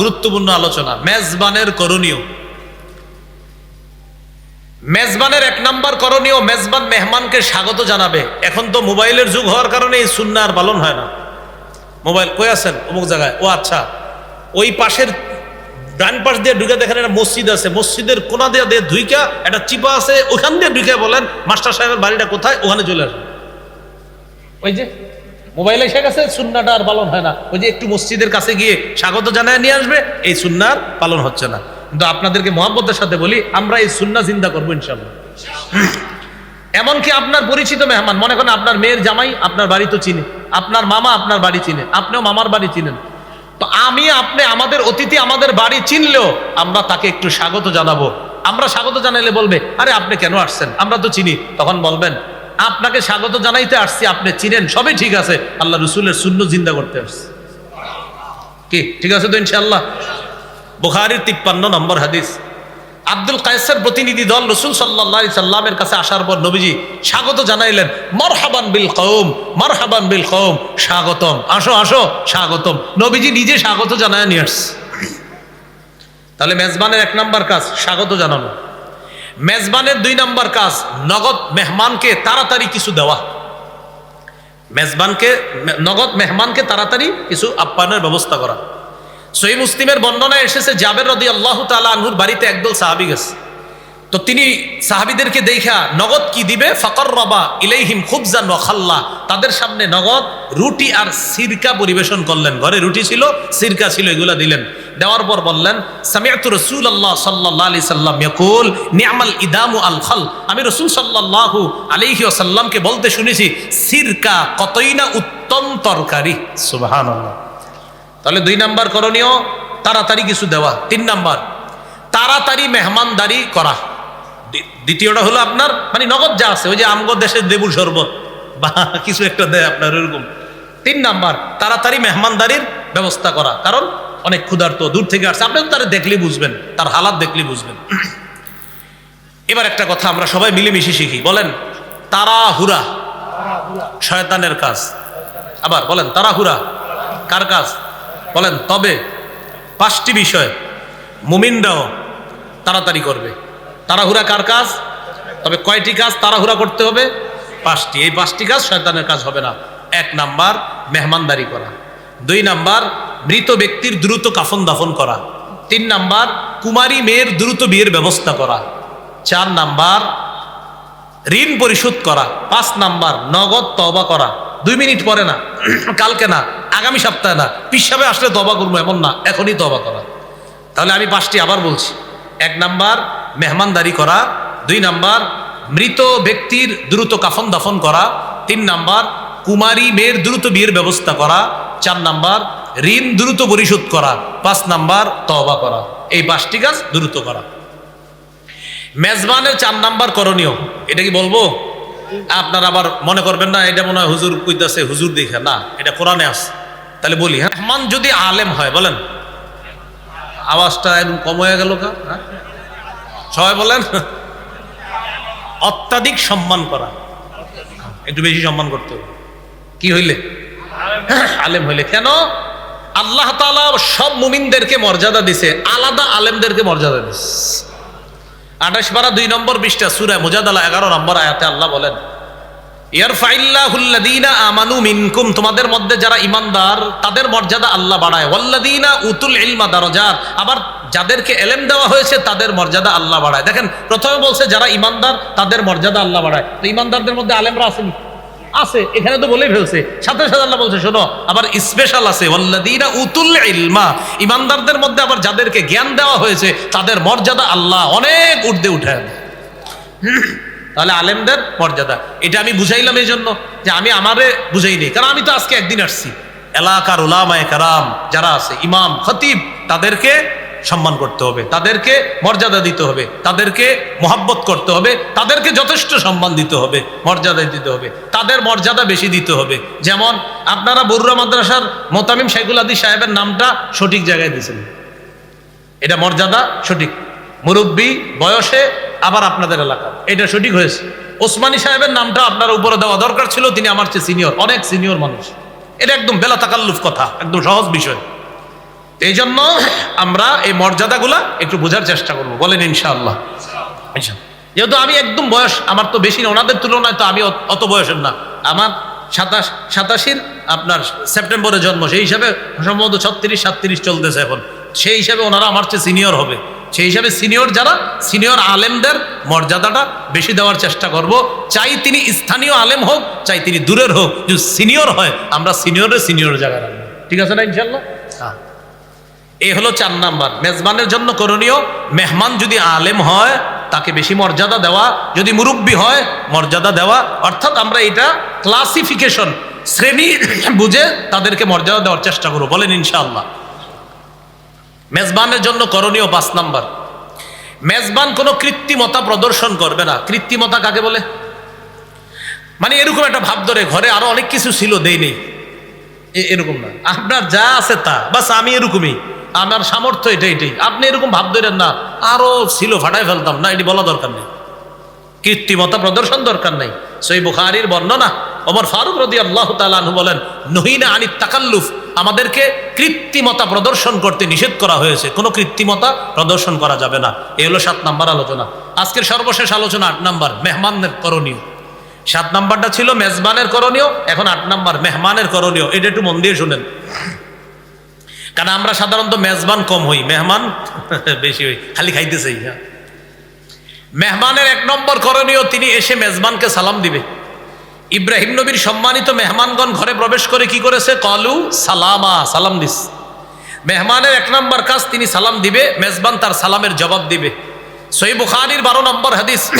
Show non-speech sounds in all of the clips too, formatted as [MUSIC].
গুরুত্বপূর্ণ আলোচনা, মেজবানের করণীয়। মেজবানের এক নাম্বার করণীয়, মেজবান মেহমানকে স্বাগত জানাবে। এখন তো মোবাইলের যুগ হওয়ার কারণে এই সুন্না আর পালন হয় না। মোবাইল কই আছেন? অমুক জায়গায়। ও আচ্ছা। ওই পাশের ডান পাশ দিয়ে ঢুকে দেখেন একটা মসজিদ আছে। মসজিদের কোনা দিয়ে দিয়ে ধুইকা একটা চিপা আছে, ওখান দিয়ে ঢুকে বলেন, মাস্টার সাহেবের বাড়িটা কোথায়? ওখানে চলে আসেন ওই যে মোবাইলে এসে গেছে, সুন্নাটা আর পালন হয় না। ওই যে একটু মসজিদের কাছে গিয়ে স্বাগত জানায় নিয়ে আসবে, এই সুন্নার পালন হচ্ছে না। কিন্তু আপনাদেরকে মহাব্বতের সাথে বলি, আমরা এই সুন্না চিন্তা করব ইনশাল্লাহ এমনকি আপনার পরিচিত মেহমান, মনে করেন আপনার মেয়ের জামাই আপনার বাড়ি তো চিনে, আপনার মামা আপনার বাড়ি চিনে, আপনিও মামার বাড়ি চিনেন। তো আমি, আপনি আমাদের অতিথি আমাদের বাড়ি চিনলেও আমরা তাকে একটু স্বাগত জানাব। আমরা স্বাগত জানাইলে বলবে, আরে আপনি কেন আসছেন? আমরা তো চিনি। তখন বলবেন আপনাকে স্বাগত জানাইতে আসছি, আপনি চিনেন, সবই ঠিক আছে। আল্লাহ রসুলের শূন্য জিন্দা করতে আসছি। কি, ঠিক আছে তো ইনশাল্লাহ বুখারির তিপ্পান্ন নম্বর হাদিস। আব্দুল কায়েসের প্রতিনিধি দল রসুল সাল্লাহ সাল্লামের কাছে আসার পর নবীজি স্বাগত জানাইলেন, মরহাবান বিল কৌম মরহাবান বিল কৌম স্বাগতম। আসো আসো, স্বাগতম। নবীজি নিজে স্বাগত জানায় নিয়ে আসছে। তাহলে মেজবানের এক নাম্বার কাজ, স্বাগত জানানো। মেজবানের দুই নম্বর কাজ, নগদ মেহমানকে তাড়াতাড়ি কিছু দেওয়া। মেজবানকে নগদ মেহমানকে তাড়াতাড়ি কিছু আপ্যায়নের ব্যবস্থা করা। সহি মুসলিমের বর্ণনায় এসেছে জাবের রদি আল্লাহ তালা আনহুর বাড়িতে একদল সাহাবি গেছে। তো তিনি সাহাবিদেরকে দেখা নগদ কি দিবে? ফকর রবা ইলাইহিম খুবজান খাল্লা। তাদের সামনে নগদ, রুটি আর সিরকা পরিবেশন করলেন। ঘরে রুটি ছিল, সিরকা ছিল, এগুলা দিলেন। দেওয়ার পর বললেন সামিয়াতু রসুল আল্লাহ সাল্লাহ আলি সাল্লাম নিয়ামাল ইদামু আল খাল। আমি রসুল সাল্লাল্লাহু আলাইহি ওয়াসাল্লামকে বলতে শুনেছি, সিরকা কতই না উত্তম তরকারি। সুবহানাল্লাহ। তাহলে দুই নাম্বার করণীয়, তাড়াতাড়ি কিছু দেওয়া। তিন নাম্বার, তাড়াতাড়ি মেহমানদারি করা। দ্বিতীয়টা হলো আপনার মানে নগদ যা আছে, ওই যে আমগো দেশের দেবুর শরবত, বা কিছু একটা দেয় আপনার এরকম তিন নাম্বার, তাড়াতাড়ি মেহমানদারির ব্যবস্থা করা, কারণ অনেক ক্ষুধার্ত, দূর থেকে আসছে। আপনি তারা দেখলেই বুঝবেন, তার হালাত দেখলেই বুঝবেন। এবার একটা কথা, আমরা সবাই মিলেমিশে শিখি, বলেন, তাড়াহুড়া, শয়তানের কাজ। আবার বলেন, তাড়াহুড়া, কার কাজ? বলেন, তবে পাঁচটি বিষয়, মুমিনরাও তাড়াতাড়ি করবে। তাড়াহুড়া কার কাজ? তবে কয়টি কাজ তাড়াহুড়া করতে হবে? পাঁচটি। এই পাঁচটি কাজ শয়তানের কাজ হবে না। এক নাম্বার, মেহমানদারি করা। দুই নাম্বার, মৃত ব্যক্তির দ্রুত কাফন দাফন করা। তিন নাম্বার, কুমারী মেয়ের দ্রুত বিয়ের ব্যবস্থা করা। চার নাম্বার, ঋণ পরিশোধ করা। পাঁচ নাম্বার, নগদ তবা করা। দুই মিনিট পরে না, কালকে না, আগামী সপ্তাহে না পিসাবে আসলে তবা করব, এমন না। এখনই তবা করা। তাহলে আমি পাঁচটি আবার বলছি। এক নাম্বার মেহমানদারি করা, দুই নাম্বার, মৃত ব্যক্তির দ্রুত কাফন দাফন করা, তিন নাম্বার, কুমারী মেয়ের দ্রুত বিয়ের ব্যবস্থা করা, চার নাম্বার, ঋণ দ্রুত পরিশোধ করা, পাঁচ নাম্বার তবা করা। এই পাঁচটি কাজ দ্রুত করা। মেজবানের চার নাম্বার করণীয়, এটা কি বলব? আপনার আবার মনে করবেন না, এটা মনে হয় হুজুর কইতাছে, হুজুর দেখে। না, এটা কোরআনে আছে। তাহলে বলি হ্যাঁ? মেহমান যদি আলেম হয়, বলেন। আওয়াজটা একদম কম হয়ে গেল কা? হ্যাঁ? সবাই বলেন অত্যাধিক সম্মান করা। একটু বেশি সম্মান করতে হবে। কি হইলে? আলেম হইলে। কেন? আল্লাহ সব মুমিনদেরকে মর্যাদা দিছে, আলাদা আলেমদেরকে মর্যাদা দিছে। আঠাশ পারা দুই নম্বর বিশটা সুরায় মুজাদালা এগারো নম্বর আয়াতে আল্লাহ বলেন আমানু তোমাদের মধ্যে যারা ইমানদার তাদের মর্যাদা আল্লাহ বাড়ায়। উতুল আবার যাদেরকে এলেম দেওয়া হয়েছে, তাদের মর্যাদা আল্লাহ বাড়ায়। দেখেন, প্রথমে বলছে যারা ইমানদার, তাদের মর্যাদা আল্লাহ বাড়ায়। তো ইমানদারদের মধ্যে আলেমরা আসেনি আছে, এখানে তো বলেই ফেলছে। সাথে সাথে আল্লাহ বলছে, শোনো, আবার স্পেশাল আছে, ওয়াল্লাযীনা উতুল ইলমা। ইমানদারদের মধ্যে আবার যাদেরকে জ্ঞান দেওয়া হয়েছে, তাদের মর্যাদা আল্লাহ অনেক উঠায় দেয়। তাহলে আলেমদের মর্যাদা। এটা আমি বুঝাইলাম এই জন্য যে আমি আমারে বুঝাইনি কারণ আমি তো আজকে একদিন আসছি। এলাকার ওলামায় কারাম যারা আছে, ইমাম, খতিব, তাদেরকে সম্মান করতে হবে, তাদেরকে মর্যাদা দিতে হবে, তাদেরকে মহাব্বত করতে হবে, তাদেরকে যথেষ্ট সম্মান দিতে হবে, মর্যাদা দিতে হবে, তাদের মর্যাদা বেশি দিতে হবে। যেমন আপনারা বরুরা মাদ্রাসার মোতামিম শেখুল আদি সাহেবের নামটা সঠিক জায়গায় দিয়েছেন। এটা মর্যাদা সঠিক। মুরব্বী বয়সে আবার আপনাদের এলাকা। এটা সঠিক হয়েছে। ওসমানী সাহেবের নামটা আপনার উপরে দেওয়া দরকার ছিল, তিনি আমার চেয়ে সিনিয়র অনেক সিনিয়র মানুষ। এটা একদম বেলা তাকাল্লুফ কথা, একদম সহজ বিষয়। এই জন্য আমরা এই মর্যাদাগুলা একটু বোঝার চেষ্টা করব। বলেন ইনশাআল্লাহ। যেহেতু আমি একদম বয়স আমার তো বেশি না ওনাদের তুলনায় তো আমি অত- অত বয়সের না। আমার সাতাশ সাতাশির আপনার সেপ্টেম্বরে জন্ম সেই হিসাবে সম্ভবত ছত্রিশ সাতত্রিশ চলতেছে এখন। সেই হিসাবে ওনারা আমার চেয়ে সিনিয়র হবে। সেই হিসাবে সিনিয়র যারা সিনিয়র আলেমদের মর্যাদাটা বেশি দেওয়ার চেষ্টা করব। চাই তিনি স্থানীয় আলেম হোক চাই তিনি দূরের হোক। যদি সিনিয়র হয় আমরা সিনিয়রের সিনিয়র জায়গা রাখব। ঠিক আছে না ইনশাল্লাহ হ্যাঁ। এই হলো চার নাম্বার। মেজবানের জন্য করণীয়, মেহমান যদি আলেম হয়, তাকে বেশি মর্যাদা দেওয়া। যদি মুরব্বী হয়, মর্যাদা দেওয়া। অর্থাৎ আমরা এটা ক্লাসিফিকেশন শ্রেণি বুঝে তাদেরকে মর্যাদা দেওয়ার চেষ্টা করব। বলেন ইনশাআল্লাহ। মেজবানের জন্য করণীয় পাঁচ নাম্বার। মেজবান কোনো কৃত্রিমতা প্রদর্শন করবে না। কৃত্রিমতা কাকে বলে? মানে এরকম একটা ভাব ধরে ঘরে আরও অনেক কিছু ছিল এ- এরকম না। আপনার যা আছে তা। বাস আমি এরকমই। আমার সামর্থ্য এটা এটাই। আপনি এরকম ভাব ধরেন না, আরও ছিল ফাটাই ফেলতাম। না, এটি বলা দরকার নেই। কৃত্রিমতা প্রদর্শন দরকার নেই। সেই বুখারির বর্ণনা, ওমর ফারুক রদি আল্লাহ তালু বলেন, নহিনা আনি তাকাল্লুফ। আমাদেরকে কৃত্রিমতা প্রদর্শন করতে নিষেধ করা হয়েছে। কোনো কৃত্রিমতা প্রদর্শন করা যাবে না। এই হলো সাত নাম্বার আলোচনা। আজকের সর্বশেষ আলোচনা আট নাম্বার মেহমানের করণীয়। সাত নাম্বারটা ছিল মেজবানের করণীয়, এখন আট নাম্বার, মেহমানের করণীয়। এটা একটু মন দিয়ে শুনেন। কারণ আমরা সাধারণত মেজবান কম হই, মেহমান [LAUGHS] বেশি হই, খালি খাইতেছেই হ্যাঁ। মেহমানের এক নম্বর করণীয়, তিনি এসে মেজবানকে সালাম দিবে। ইব্রাহিম নবীর সম্মানিত মেহমানগণ ঘরে প্রবেশ করে কি করেছে? কলু সালামা, সালাম দিস। মেহমানের এক নম্বর কাজ, তিনি সালাম দিবে, মেজবান তার সালামের জবাব দিবে। সই বুখারির বারো নম্বর হাদিস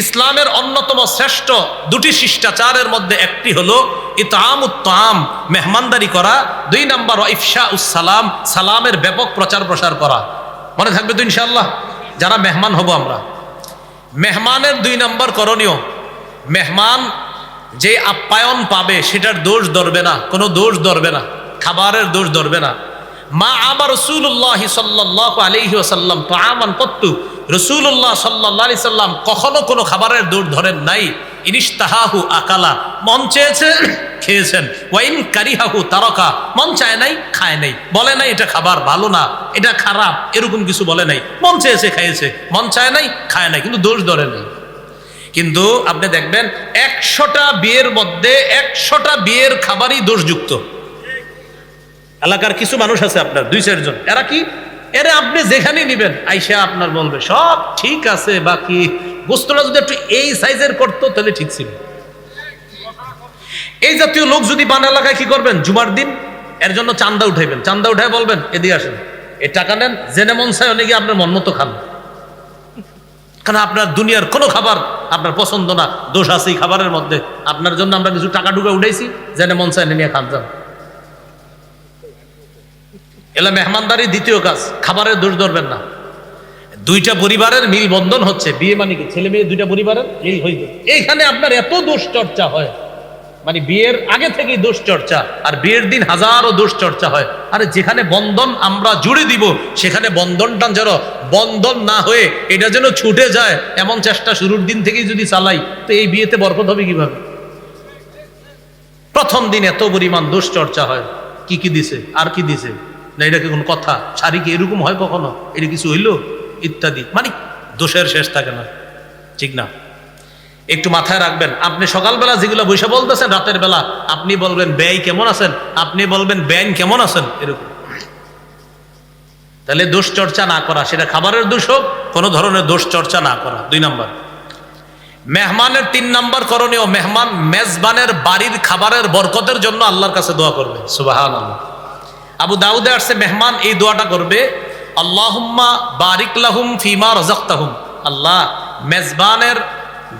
ইসলামের অন্যতম শ্রেষ্ঠ দুটি শিষ্টাচারের মধ্যে একটি হলো ইতাম উত্তাম মেহমানদারি করা। দুই নম্বর ইফশা উসালাম সালামের ব্যাপক প্রচার প্রসার করা। মনে থাকবে তো ইনশাল্লাহ যারা মেহমান হব আমরা। মেহমানের দুই নম্বর করণীয়, মেহমান যে আপ্যায়ন পাবে, সেটার দোষ ধরবে না, কোনো দোষ ধরবে না, খাবারের দোষ ধরবে না। মা আবার রসুল্লাহ সাল্লাহ আলহি আসাল্লাম তো আমান কত্তু রসুল্লাহ সাল্লাহ সাল্লাম কখনো কোনো খাবারের দোষ ধরেন নাই। ইনিস্তাহাহু আকালা। মন চেয়েছে, খেয়েছেন। ওয়াইন কারিহাহু তারকা। মন চায় নাই, খায় নাই। বলে নাই, এটা খাবার ভালো না, এটা খারাপ, এরকম কিছু বলে নাই। মন চেয়েছে খাইয়েছে মন চায় নাই, খায় নাই, কিন্তু দোষ ধরে নাই। কিন্তু আপনি দেখবেন, একশোটা বিয়ের মধ্যে একশোটা বিয়ের খাবারই দোষযুক্ত এলাকার কিছু মানুষ আছে আপনার, দুই চারজন। এরা কি? এরা আপনি যেখানে নিবেন, আইসা আপনার বলবে, সব ঠিক আছে, বাকি বস্তুটা যদি একটু এই সাইজের করতো, তাহলে ঠিক ছিল। এই জাতীয় লোক যদি বান এলাকায় কি করবেন? জুমার দিন এর জন্য চান্দা উঠাইবেন। চান্দা উঠাই বলবেন, এদিকে আসেন। এ টাকা নেন, জেনে মন চাই অনেকে আপনার মন মতো খান। কারণ আপনার দুনিয়ার কোনো খাবার আপনার পছন্দ না, দোষ আছে এই খাবারের মধ্যে। আপনার জন্য আমরা কিছু টাকা ঢুকে উঠাইছি, জেনে মন চাই নিয়ে খান যান। এলা মেহমানদারি দ্বিতীয় কাজ, খাবারের দোষ ধরবেন না। দুইটা পরিবারের মিল বন্ধন হচ্ছে, বিয়ে মানে কি? ছেলে মেয়ে দুইটা পরিবারের মিল হইতে এইখানে আপনার এত দোষ চর্চা হয়। মানে বিয়ের আগে থেকেই দোষ চর্চা, আর বিয়ের দিন হাজারো দোষ চর্চা হয়। আরে যেখানে বন্ধন আমরা জুড়ে দিব, সেখানে বন্ধনটা যেন বন্ধন না হয়ে এটা যেন ছুটে যায়, এমন চেষ্টা শুরুর দিন থেকেই যদি চালাই, তো এই বিয়েতে বরকত হবে কীভাবে? প্রথম দিন এত পরিমাণ দোষ চর্চা হয়। কি কি দিছে? আর কি দিছে? না, এটা কি কোনো কথা? শাড়ি কি এরকম হয় কখনো? এটা কিছু হইল? ইত্যাদি। মানে দোষের শেষ থাকে না। ঠিক না? একটু মাথায় রাখবেন, আপনি সকালবেলা যেগুলো বসে বলতেছেন, রাতের বেলা, আপনি বলবেন, ব্যয় কেমন আছেন? আপনি বলবেন ব্যান কেমন আছেন? এরকম। তাহলে দোষ চর্চা না করা, সেটা খাবারের দোষ হোক, কোনো ধরনের দোষ চর্চা না করা। দুই নম্বর। মেহমানের তিন নম্বর করণীয়, মেহমান মেজবানের বাড়ির খাবারের বরকতের জন্য আল্লাহর কাছে দোয়া করবে সুবাহান আল্লাহ আবু দাউদে আসছে, মেহমান এই দোয়াটা করবে, আল্লাহুম্মা বারিক লাহুম ফিমা রজাক্তাহুম আল্লাহ, মেজবানের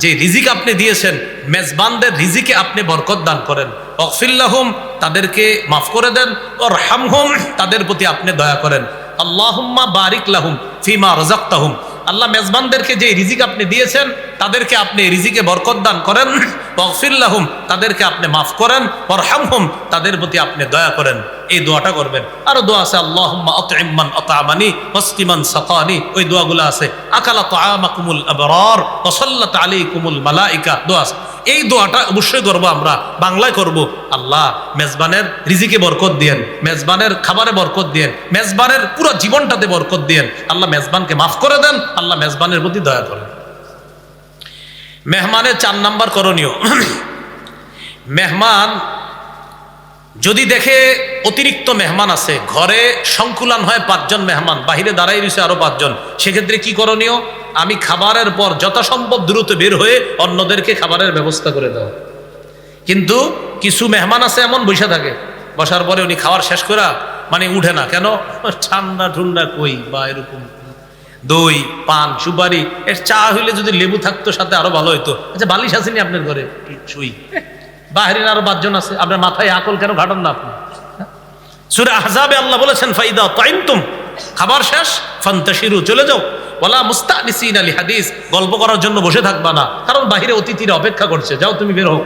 যে রিজিক আপনি দিয়েছেন, মেজবানদের রিজিকে আপনি বরকত দান করেন। অকফিল্লাহুম তাদেরকে মাফ করে দেন ওর হামহুম তাদের প্রতি আপনি দয়া করেন। আল্লাহুম্মা বারিক লাহুম ফিমা রজাক্তাহুম আল্লাহ, মেজবানদেরকে যে রিজিক আপনি দিয়েছেন, তাদেরকে আপনি রিজিকে বরকত দান করেন। অগফিল্লাহুম তাদেরকে আপনি মাফ করেন ওর হামহুম তাদের প্রতি আপনি দয়া করেন। এই দোয়াটা করবেন। আরও দোয়া আছে, আল্লাহুম্মা আতইমান আতামানি ওয়াসকিমান সাকানি। ওই দোয়াগুলো আছে, আকালা তাআমাকুমুল আবরার, ওয়া সাল্লাত আলাইকুমুল মালাইকা। দোয়া আছে। এই দোয়াটা অবশ্যই করব আমরা, বাংলায় করব। আল্লাহ, মেজবানের রিজিকে বরকত দিয়েন, মেজবানের খাবারে বরকত দিয়েন, মেজবানের পুরো জীবনটাতে বরকত দিয়েন। আল্লাহ মেজবানকে মাফ করে দেন, আল্লাহ মেজবানের প্রতি দয়া করেন। মেহমানের চার নাম্বার করণীয়। [CLEARS THROAT] মেহমান যদি দেখে অতিরিক্ত মেহমান আছে, ঘরে সংকুলান হয় পাঁচজন মেহমান, বাহিরে দাঁড়াই রয়েছে আরও পাঁচজন, সেক্ষেত্রে কি করণীয়? আমি খাবারের পর যথাসম্ভব দ্রুত বের হয়ে অন্যদেরকে খাবারের ব্যবস্থা করে দেওয়া। কিন্তু কিছু মেহমান আছে এমন বসে থাকে, বসার পরে উনি খাওয়ার শেষ করা মানে উঠে না। কেন? ঠান্ডা ঠুন্ডা কই বা এরকম? দই, পান, সুপারি, এর চা হইলে যদি লেবু থাকতো সাথে আরও ভালো হইতো। আচ্ছা বালিশ আসেনি আপনার ঘরে? শুই বাহিরের আরও পাঁচজন আছে। আপনার মাথায় আকল কেন ঘাটান না আপনি? সুরে আহজাবে আল্লাহ বলেছেন, ফাইদা তাইমতুম খাবার শেষ, ফান্তাশিরু, চলে যাও। ওয়ালা মুস্তানিসিন আলী হাদিস গল্প করার জন্য বসে থাকবা না। কারণ বাহিরে অতিথিরা অপেক্ষা করছে। যাও তুমি বের হও।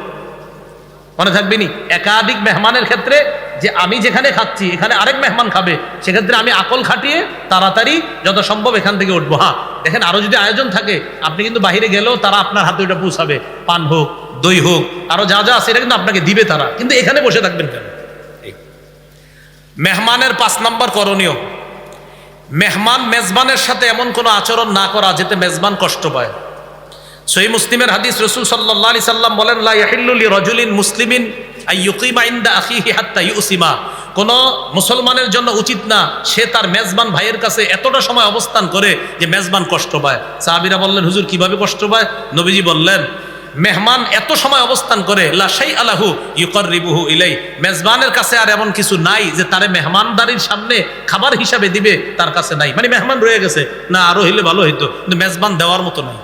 মনে থাকবে নি? একাধিক মেহমানের ক্ষেত্রে যে আমি যেখানে খাচ্ছি, এখানে আরেক মেহমান খাবে, সেক্ষেত্রে আমি আকল খাটিয়ে তাড়াতাড়ি যত সম্ভব এখান থেকে উঠবো। হ্যাঁ দেখেন আরও যদি আয়োজন থাকে, আপনি কিন্তু বাহিরে গেলেও তারা আপনার হাতে ওটা পৌঁছাবে। পান হোক দই হোক, আরও যা যা আছে, এটা কিন্তু আপনাকে দিবে তারা। কিন্তু এখানে বসে থাকবেন কেন? মেহমানের পাঁচ নাম্বার করণীয়। মেহমান মেজবানের সাথে এমন কোনো আচরণ না করা যেতে মেজবান কষ্ট পায়। সহি মুসলিমের হাদিস রসুল সাল্লাহ সাল্লাম বলেন রজুলিন মুসলিমিন ইউসিমা। কোন মুসলমানের জন্য উচিত না সে তার মেজবান ভাইয়ের কাছে এতটা সময় অবস্থান করে যে মেজবান কষ্ট পায়। সাহাবিরা বললেন, হুজুর, কীভাবে কষ্ট পায়? নবীজি বললেন মেহমান এত সময় অবস্থান করে লাশাই আলাহু ইউকর রিবুহু ইলাই, মেজবানের কাছে আর এমন কিছু নাই যে তারে মেহমানদারির সামনে খাবার হিসাবে দিবে, তার কাছে নাই। মানে মেহমান রয়ে গেছে, না আরও হইলে ভালো হইতো, কিন্তু মেজবান দেওয়ার মতো নাই।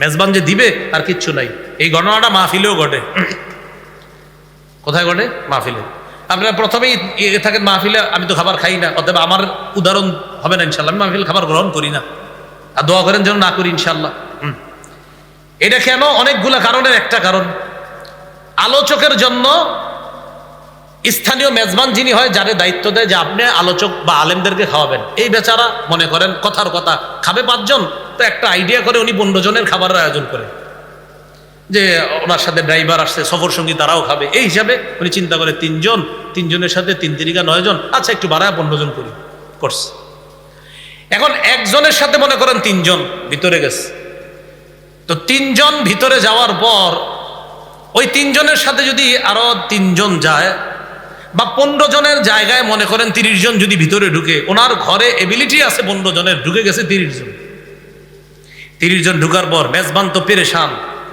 মেজবান যে দিবে আর কিচ্ছু নাই। এই ঘটনাটা মাহফিলেও ঘটে। কোথায় ঘটে? মাহফিলে। আপনারা প্রথমেই থাকেন মাহফিলে, আমি তো খাবার খাই না, অতএব আমার উদাহরণ হবে না ইনশাল্লাহ আমি মাহফিল খাবার গ্রহণ করি না। আর দোয়া করেন যেন না করি ইনশাল্লাহ। এটা কেন? অনেকগুলা কারণের একটা কারণ। আলোচকের জন্য স্থানীয় মেজবান যিনি হয়, যারে দায়িত্ব দেয় যে আপনি আলোচক বা আলেমদেরকে খাওয়াবেন। এই বেচারা মনে করেন কথার কথা, খাবে পাঁচজন? তো একটা আইডিয়া করে উনি পনেরো খাবারের আয়োজন করে। যে ওনার সাথে ড্রাইভার আসছে, সফর সঙ্গী তারাও খাবে। এই হিসাবে উনি চিন্তা করে তিনজন, তিনজনের সাথে তিন তিরিকা নয়জন আচ্ছা একটু বাড়ায় পনেরো করি, করছে। এখন একজনের সাথে মনে করেন তিনজন, ভিতরে গেছে। তো তিনজন ভিতরে যাওয়ার পর, ওই তিনজনের সাথে যদি আরও তিনজন যায়, বা পনেরো জনের জায়গায় মনে করেন তিরিশ জন যদি ভিতরে ঢুকে, ওনার ঘরে এবিলিটি আছে পনেরো জনের, ঢুকে গেছে তিরিশ জন। তিরিশ জন ঢুকার পর মেজবান তো পেরেশান,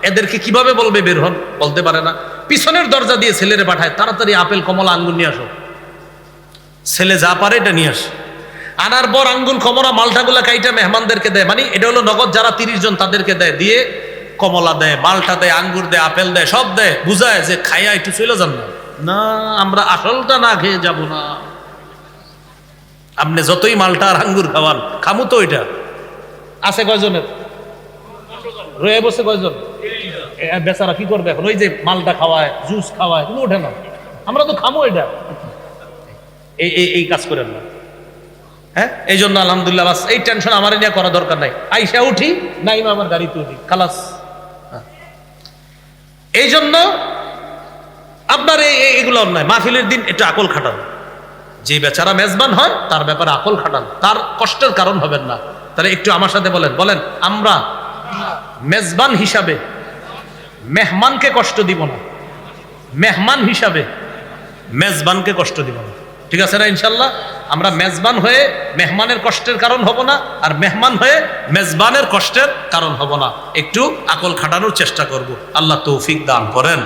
এদেরকে কীভাবে বলবে বের হন? বলতে পারে না। পিছনের দরজা দিয়ে ছেলেরে পাঠায়, তাড়াতাড়ি আপেল, কমলা, আঙ্গুর নিয়ে আসো। ছেলে যা পারে এটা নিয়ে আসে। আনার পর আঙ্গুল কমলা মালটাগুলা কাইটা মেহমানদেরকে দেয়। মানে এটা হলো নগদ যারা তিরিশ জন তাদেরকে দেয়। দিয়ে কমলা দেয়, মালটা দেয়, আঙ্গুর দেয়, আপেল দেয়, সব দেয়। বুঝায় যে খাইয়া একটু চলে যান না। না, আমরা আসলটা না খেয়ে যাব না। আপনি যতই মালটা আর আঙ্গুর খাওয়ান, খামু তো ওইটা আছে কয়জনের? রয়ে বসে কয়জন? বেচারা কি করবে এখন? ওই যে মালটা খাওয়ায়, জুস খাওয়ায় ওঠে না। আমরা তো খামো এটা। এই এই কাজ করেন না। হ্যাঁ? এই জন্য আলহামদুলিল্লাহ, বাস, এই টেনশন আমার নিয়ে করা দরকার নাই। আইসা উঠি, নাইমা আমার গাড়িতে উঠি, খালাস। হ্যাঁ। এই জন্য আপনার এগুলো অন্যায়। মাহফিলের দিন একটু আকল খাটান। যে বেচারা মেজবান হয়, তার ব্যাপারে আকল খাটান। তার কষ্টের কারণ হবেন না। তাহলে একটু আমার সাথে বলেন। বলেন, আমরা মেজবান হিসাবে মেহমানকে কষ্ট দিব না। মেহমান হিসাবে মেজবানকে কষ্ট দিব না। ঠিক আছে না ইনশাল্লাহ? আমরা মেজবান হয়ে মেহমানের কষ্টের কারণ হব না, আর মেহমান হয়ে মেজবানের কষ্টের কারণ হব না। একটু আকল খাটানোর চেষ্টা করব। আল্লাহ তৌফিক দান করেন।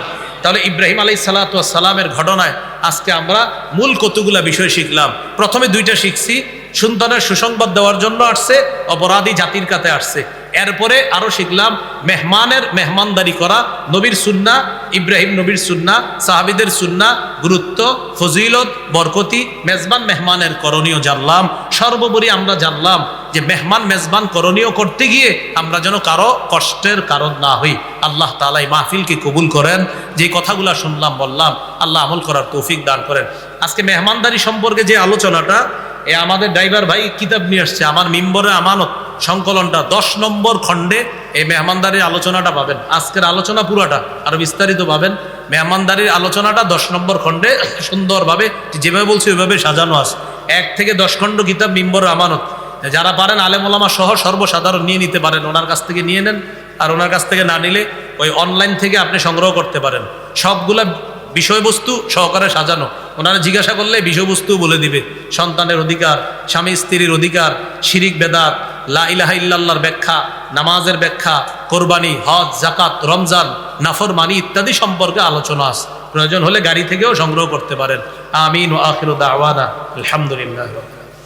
তাহলে ইব্রাহিম আলাই সালামের ঘটনায় আজকে আমরা মূল কতগুলা বিষয় শিখলাম। প্রথমে দুইটা শিখছি। সন্তানের সুসংবাদ দেওয়ার জন্য আসছে, অপরাধী জাতির কাছে আসছে। এরপরে আরও শিখলাম মেহমানের মেহমানদারি করা, নবীর সুন্না, ইব্রাহিম নবীর সুন্না, সাহাবিদের সুন্না, গুরুত্ব, ফজিলত, বরকতি, মেজবান মেহমানের করণীয় জানলাম। সর্বোপরি আমরা জানলাম যে মেহমান মেজবান করণীয় করতে গিয়ে আমরা যেন কারও কষ্টের কারণ না হই। আল্লাহ তালাই মাহফিলকে কবুল করেন। যে কথাগুলো শুনলাম, বললাম, আল্লাহ আমল করার তৌফিক দান করেন। আজকে মেহমানদারি সম্পর্কে যে আলোচনাটা এ আমাদের ড্রাইভার ভাই কিতাব নিয়ে আসছে, আমার মিম্বরে আমানত, সংকলনটা, দশ নম্বর খণ্ডে এই মেহমানদারির আলোচনাটা পাবেন। আজকের আলোচনা পুরাটা আরও বিস্তারিত পাবেন। মেহমানদারির আলোচনাটা দশ নম্বর খণ্ডে সুন্দরভাবে, যেভাবে বলছি ওইভাবে সাজানো আছে। এক থেকে দশ খণ্ড কিতাব মিম্বর আমানত। যারা পারেন আলেমোলামা সহ সর্বসাধারণ নিয়ে নিতে পারেন, ওনার কাছ থেকে নিয়ে নেন, আর ওনার কাছ থেকে না নিলে ওই অনলাইন থেকে আপনি সংগ্রহ করতে পারেন। সবগুলা বিষয়বস্তু সহকারে সাজানো। ওনারা জিজ্ঞাসা করলে বিষয়বস্তু বলে দিবে। সন্তানের অধিকার, স্বামী স্ত্রীর অধিকার, শিরিক বেদাত, লা ইলাহা ইল্লাল্লাহর ব্যাখ্যা, নামাজের ব্যাখ্যা, কোরবানি, হজ জাকাত রমজান নাফর মানি ইত্যাদি সম্পর্কে আলোচনা আছে প্রয়োজন হলে গাড়ি থেকেও সংগ্রহ করতে পারেন। আমিন ও আখির দাওয়ানা। আলহামদুলিল্লাহ।